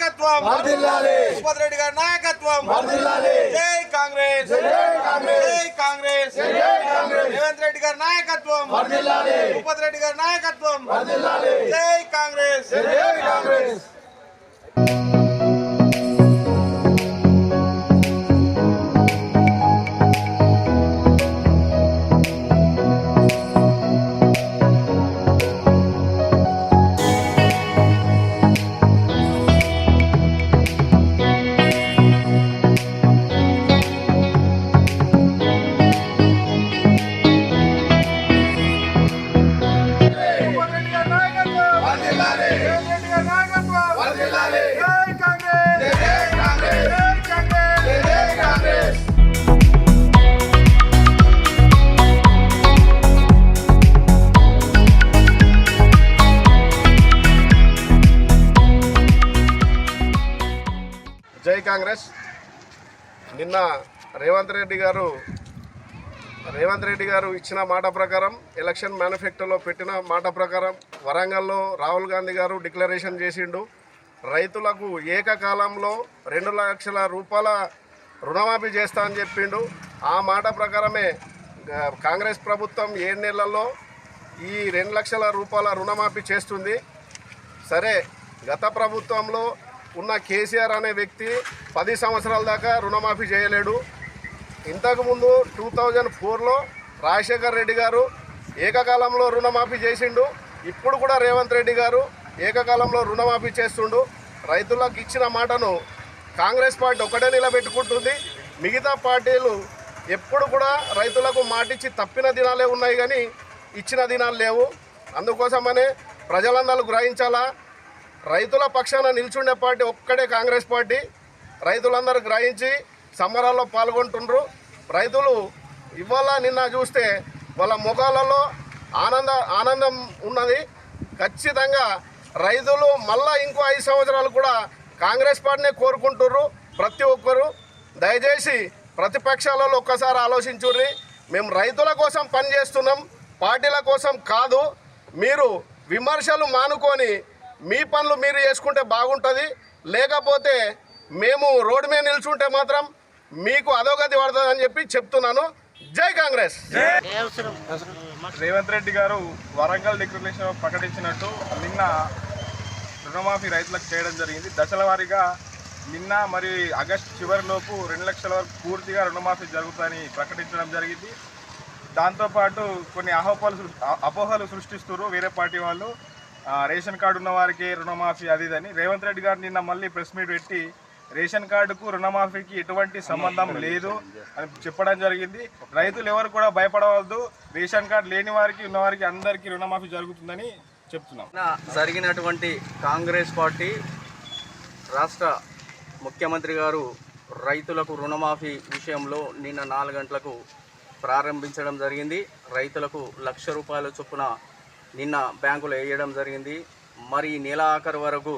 నాయకత్వం. వర్ధిల్లాలి. భూపతి రెడ్డి గారి నాయకత్వం. వర్ధిల్లాలి. జై కాంగ్రెస్. జై కాంగ్రెస్. జై కాంగ్రెస్. జై కాంగ్రెస్. రేవంత్ రెడ్డి గారి నాయకత్వం. వర్ధిల్లాలి. భూపతి రెడ్డి గారి నాయకత్వం. వర్ధిల్లాలి. జై కాంగ్రెస్. జై కాంగ్రెస్. కాంగ్రెస్. నిన్న రేవంత్ రెడ్డి గారు రేవంత్ రెడ్డి గారు ఇచ్చిన మాట ప్రకారం ఎలక్షన్ మేనిఫెస్టోలో పెట్టిన మాట ప్రకారం వరంగల్లో రాహుల్ గాంధీ గారు డిక్లరేషన్ చేసిండు. రైతులకు ఏకకాలంలో రెండు లక్షల రూపాయల రుణమాఫీ చేస్తా అని చెప్పిండు. ఆ మాట ప్రకారమే కాంగ్రెస్ ప్రభుత్వం ఏడు నెలల్లో ఈ రెండు లక్షల రూపాయల రుణమాఫీ చేస్తుంది. సరే గత ప్రభుత్వంలో ఉన్న కేసీఆర్ అనే వ్యక్తి పది సంవత్సరాల దాకా రుణమాఫీ చేయలేడు. ఇంతకుముందు టూ థౌజండ్ ఫోర్లో రాజశేఖర్ రెడ్డి గారు ఏకకాలంలో రుణమాఫీ చేసిండు. ఇప్పుడు కూడా రేవంత్ రెడ్డి గారు ఏకకాలంలో రుణమాఫీ చేస్తుండు. రైతులకు ఇచ్చిన మాటను కాంగ్రెస్ పార్టీ ఒకటే నిలబెట్టుకుంటుంది. మిగతా పార్టీలు ఎప్పుడు కూడా రైతులకు మాటిచ్చి తప్పిన దినాలే ఉన్నాయి కానీ ఇచ్చిన దినాలు లేవు. అందుకోసమనే ప్రజలందరూ గ్రహించాలా? రైతుల పక్షాన నిల్చుండే పార్టీ ఒక్కడే కాంగ్రెస్ పార్టీ. రైతులందరూ గ్రహించి సంబరాల్లో పాల్గొంటుండ్రు. రైతులు ఇవాళ నిన్న చూస్తే వాళ్ళ ముఖాలలో ఆనంద ఆనందం ఉన్నది. ఖచ్చితంగా రైతులు మళ్ళా ఇంకో ఐదు సంవత్సరాలు కూడా కాంగ్రెస్ పార్టీనే కోరుకుంటుర్రు ప్రతి ఒక్కరు. దయచేసి ప్రతిపక్షాలలో ఒక్కసారి ఆలోచించుర్రి. మేము రైతుల కోసం పనిచేస్తున్నాం పార్టీల కోసం కాదు. మీరు విమర్శలు మానుకొని మీ పనులు మీరు చేసుకుంటే బాగుంటుంది. లేకపోతే మేము రోడ్డు మీద నిల్చుంటే మాత్రం మీకు అధోగతి పడుతుందని చెప్పి చెప్తున్నాను. జై కాంగ్రెస్. రేవంత్ రెడ్డి గారు వరంగల్ డిక్లరేషన్ ప్రకటించినట్టు నిన్న రుణమాఫీ రైతులకు చేయడం జరిగింది. దశల వారీగా నిన్న మరి ఆగస్టు చివరిలోపు రెండు లక్షల వరకు పూర్తిగా రుణమాఫీ జరుగుతుందని ప్రకటించడం జరిగింది. దాంతోపాటు కొన్ని అహోపాలు అపోహలు సృష్టిస్తున్నారు వేరే పార్టీ వాళ్ళు. రేషన్ కార్డు ఉన్న వారికి రుణమాఫీ అది ఇదని రేవంత్ రెడ్డి గారు నిన్న మళ్ళీ ప్రెస్ మీట్ పెట్టి రేషన్ కార్డుకు రుణమాఫీకి ఎటువంటి సంబంధం లేదు అని చెప్పడం జరిగింది. రైతులు ఎవరు కూడా భయపడవద్దు. రేషన్ కార్డు లేని వారికి ఉన్న వారికి అందరికీ రుణమాఫీ జరుగుతుందని చెప్తున్నాం. జరిగినటువంటి కాంగ్రెస్ పార్టీ రాష్ట్ర ముఖ్యమంత్రి గారు రైతులకు రుణమాఫీ విషయంలో నిన్న నాలుగు గంటలకు ప్రారంభించడం జరిగింది. రైతులకు లక్ష రూపాయల చొప్పున నిన్న బ్యాంకులో వేయడం జరిగింది. మరి నెల ఆఖరు వరకు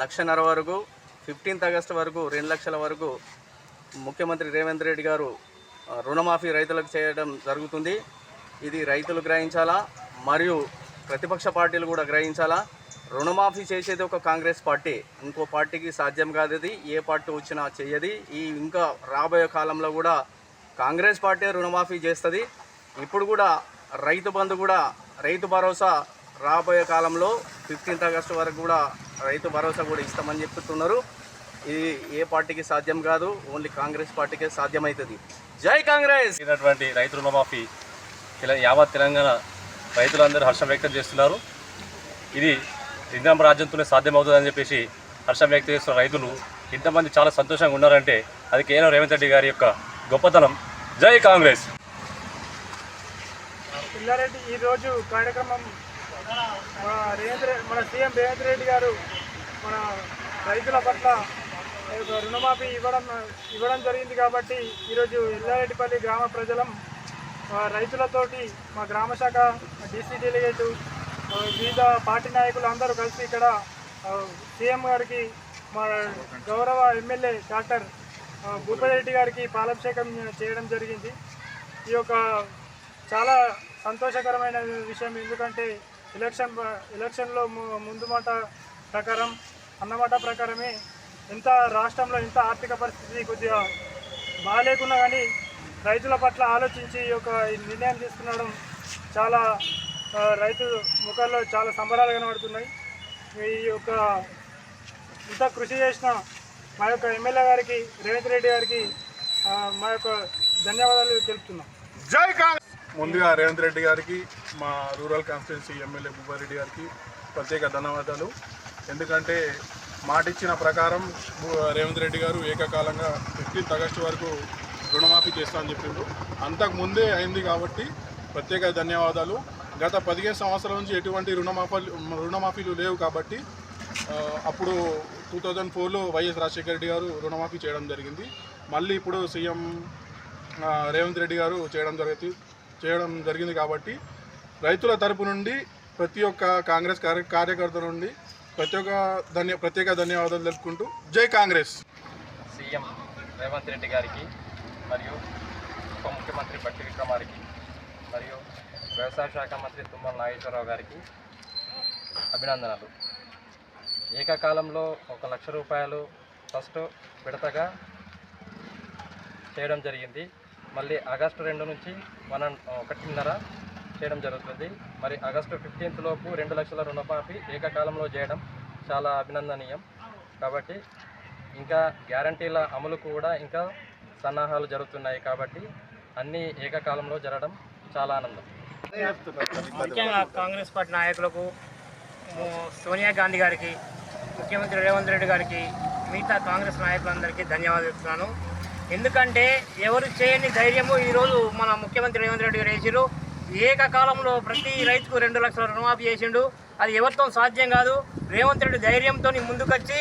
లక్షన్నర వరకు ఫిఫ్టీన్త్ ఆగస్ట్ వరకు రెండు లక్షల వరకు ముఖ్యమంత్రి రేవంత్ రెడ్డి గారు రుణమాఫీ రైతులకు చేయడం జరుగుతుంది. ఇది రైతులు గ్రహించాలా? మరియు ప్రతిపక్ష పార్టీలు కూడా గ్రహించాలా? రుణమాఫీ చేసేది ఒక కాంగ్రెస్ పార్టీ ఇంకో పార్టీకి సాధ్యం కాదు ఏ పార్టీ వచ్చినా చేయది ఈ ఇంకా రాబోయే కాలంలో కూడా కాంగ్రెస్ పార్టీ రుణమాఫీ చేస్తుంది. ఇప్పుడు కూడా రైతు బంధు కూడా రైతు భరోసా రాబోయే కాలంలో ఫిఫ్టీన్త్ ఆగస్టు వరకు కూడా రైతు భరోసా కూడా ఇస్తామని చెప్తున్నారు. ఇది ఏ పార్టీకి సాధ్యం కాదు ఓన్లీ కాంగ్రెస్ పార్టీకే సాధ్యమవుతుంది జై కాంగ్రెస్! జరిగినటువంటి రైతు రుణమాఫీ యావత్ తెలంగాణ రైతులందరూ హర్షం వ్యక్తం చేస్తున్నారు. ఇది ఇంద్రమ రాజ్యంతోనే సాధ్యమవుతుందని చెప్పేసి హర్షం వ్యక్తం చేస్తున్న రైతులు ఇంతమంది చాలా సంతోషంగా ఉన్నారంటే అది కేవలం రేవంత్ రెడ్డి గారి యొక్క గొప్పతనం. జై కాంగ్రెస్! పిల్లారెడ్డి ఈరోజు కార్యక్రమం మన రేవంత్ మన సీఎం రేవంత్ రెడ్డి గారు మన రైతుల పట్ల ఈ యొక్క రుణమాఫీ ఇవ్వడం ఇవ్వడం జరిగింది కాబట్టి ఈరోజు ఎల్లారెడ్డిపల్లి గ్రామ ప్రజలం రైతులతోటి మా గ్రామ శాఖ డీసీ డెలిగేటు వివిధ పార్టీ నాయకులు అందరూ కలిసి ఇక్కడ సీఎం గారికి మా గౌరవ ఎమ్మెల్యే డాక్టర్ ఆ, భూపతిరెడ్డి గారికి పాలాభిషేకం చేయడం జరిగింది. ఈ యొక్క చాలా సంతోషకరమైన విషయం. ఎందుకంటే ఎలక్షన్ ఎలక్షన్లో ము- ముందు మాట ప్రకారం అన్నమాట ప్రకారమే ఎంత రాష్ట్రంలో ఎంత ఆర్థిక పరిస్థితి కొద్దిగా బాగాలేకున్నా కానీ రైతుల పట్ల ఆలోచించి ఈ యొక్క ఈ నిర్ణయం తీసుకున్నాడం చాలా రైతు ముఖాల్లో చాలా సంబరాలు కనబడుతున్నాయి. ఈ యొక్క ఇంత కృషి చేసిన మా యొక్క ఎమ్మెల్యే గారికి రేవంత్ రెడ్డి గారికి మా యొక్క ధన్యవాదాలు తెలుపుతున్నాం. జై కాంగ్రెస్! ముందుగా రేవంత్ రెడ్డి గారికి మా రూరల్ కాన్స్టిట్యున్సీ ఎమ్మెల్యే భూపారెడ్డి గారికి ప్రత్యేక ధన్యవాదాలు. ఎందుకంటే మాట ఇచ్చిన ప్రకారం రేవంత్ రెడ్డి గారు ఏకకాలంగా ఫిఫ్టీన్త్ ఆగస్టు వరకు రుణమాఫీ చేస్తామని చెప్పిండు. అంతకు ముందే అయింది కాబట్టి ప్రత్యేక ధన్యవాదాలు. గత పదిహేను సంవత్సరాల నుంచి ఎటువంటి రుణమాఫీ రుణమాఫీలు లేవు కాబట్టి అప్పుడు టూ థౌజండ్ ఫోర్లో వైఎస్ రాజశేఖర రెడ్డి గారు రుణమాఫీ చేయడం జరిగింది. మళ్ళీ ఇప్పుడు సీఎం రేవంత్ రెడ్డి గారు చేయడం జరిగింది చేయడం జరిగింది కాబట్టి రైతుల తరపు నుండి ప్రతి ఒక్క కాంగ్రెస్ కార్య కార్యకర్త నుండి ప్రతి ఒక్క ధన్య ప్రత్యేక ధన్యవాదాలు తెలుపుకుంటూ జై కాంగ్రెస్. సీఎం రేవంత్ రెడ్డి గారికి మరియు ఉప ముఖ్యమంత్రి బట్టి విక్రమారికి మరియు వ్యవసాయ శాఖ మంత్రి తుమ్మల నాగేశ్వరరావు గారికి అభినందనలు. ఏకకాలంలో ఒక లక్ష రూపాయలు ఫస్ట్ విడతగా చేయడం జరిగింది. మళ్ళీ ఆగస్టు రెండు నుంచి వన్ ఒకటిన్నర చేయడం జరుగుతుంది. మరి ఆగస్టు ఫిఫ్టీన్త్ లోపు రెండు లక్షల రుణమాఫీ ఏకకాలంలో చేయడం చాలా అభినందనీయం. కాబట్టి ఇంకా గ్యారంటీల అమలు కూడా ఇంకా సన్నాహాలు జరుగుతున్నాయి కాబట్టి అన్నీ ఏకకాలంలో జరగడం చాలా ఆనందం. ముఖ్యంగా కాంగ్రెస్ పార్టీ నాయకులకు సోనియా గాంధీ గారికి ముఖ్యమంత్రి రేవంత్ రెడ్డి గారికి మిగతా కాంగ్రెస్ నాయకులందరికీ ధన్యవాదాలు ఎందుకంటే ఎవరు చేయని ధైర్యము ఈరోజు మన ముఖ్యమంత్రి రేవంత్ రెడ్డి గారు వేసారు ఏకకాలంలో ప్రతి రైతుకు రెండు లక్షల రుణమాఫీ చేసిండు. అది ఎవరితో సాధ్యం కాదు. రేవంత్ రెడ్డి ధైర్యంతో ముందుకొచ్చి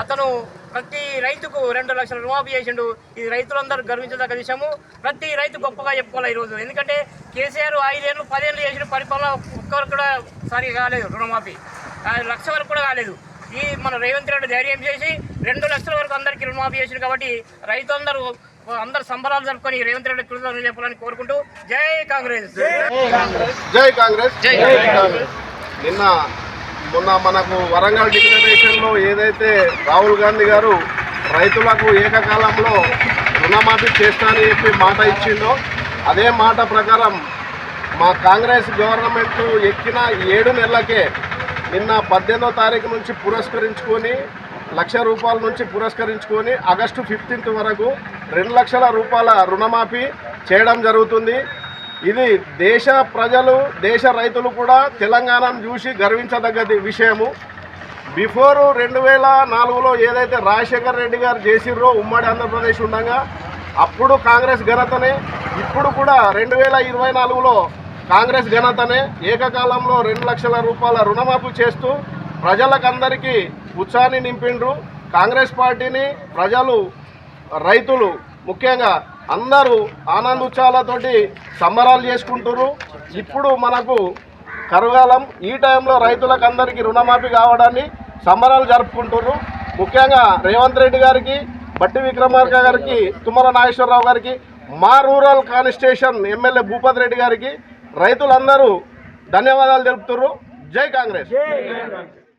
అతను ప్రతి రైతుకు రెండు లక్షల రుణమాఫీ చేసిండు. ఇది రైతులందరూ గర్వించదగ్గ విషయము. ప్రతి రైతు గొప్పగా చెప్పుకోవాలి ఈరోజు. ఎందుకంటే కేసీఆర్ ఐదేళ్ళు పదేళ్ళు చేసిన పరిపాలన ఒక్కరు కూడా సరిగా కాలేదు రుణమాఫీ. లక్ష వరకు కూడా కాలేదు. ఈ మన రేవంత్ రెడ్డి ధైర్యం చేసి రెండు లక్షల వరకు అందరికీ రుణమాఫీ చేసిండు కాబట్టి రైతులందరూ అందరు సంబరాలు జరుపుకొని రేవంత్ రెడ్డి కృతజ్ఞతలు చెప్పాలని కోరుకుంటూ జై కాంగ్రెస్. జై కాంగ్రెస్. జై కాంగ్రెస్. నిన్న మొన్న మనకు వరంగల్ డిక్లరేషన్లో ఏదైతే రాహుల్ గాంధీ గారు రైతులకు ఏకకాలంలో రుణమాఫీ చేస్తానని చెప్పి మాట ఇచ్చిందో అదే మాట ప్రకారం మా కాంగ్రెస్ గవర్నమెంట్ ఎక్కిన ఏడు నెలలకే నిన్న పద్దెనిమిదో తారీఖు నుంచి పురస్కరించుకొని లక్ష రూపాయల నుంచి పురస్కరించుకొని ఆగస్టు ఫిఫ్టీన్త్ వరకు రెండు లక్షల రూపాయల రుణమాఫీ చేయడం జరుగుతుంది. ఇది దేశ ప్రజలు దేశ రైతులు కూడా తెలంగాణను చూసి గర్వించదగ్గది విషయము. బిఫోర్ రెండు వేల నాలుగులో ఏదైతే రాజశేఖర్ రెడ్డి గారు చేసిర్రో ఉమ్మడి ఆంధ్రప్రదేశ్ ఉండగా అప్పుడు కాంగ్రెస్ ఘనతనే ఇప్పుడు కూడా రెండు వేల ఇరవై నాలుగులో కాంగ్రెస్ ఘనతనే ఏకకాలంలో రెండు లక్షల రూపాయల రుణమాఫీ చేస్తూ ప్రజలకందరికీ ఉత్సాహాన్ని నింపిండ్రు. కాంగ్రెస్ పార్టీని ప్రజలు రైతులు ముఖ్యంగా అందరూ ఆనందోత్సాహాలతోటి సంబరాలు చేసుకుంటున్నారు ఇప్పుడు మనకు కరుగాలం ఈ టైంలో రైతులకు అందరికీ రుణమాఫీ కావడాన్ని సంబరాలు జరుపుకుంటున్నారు ముఖ్యంగా రేవంత్ రెడ్డి గారికి బట్టి విక్రమార్క గారికి తుమ్మల నాగేశ్వరరావు గారికి మా rural constitution MLA Bhupathi Reddy గారికి రైతులందరూ ధన్యవాదాలు తెలుపుతున్నారు జై కాంగ్రెస్.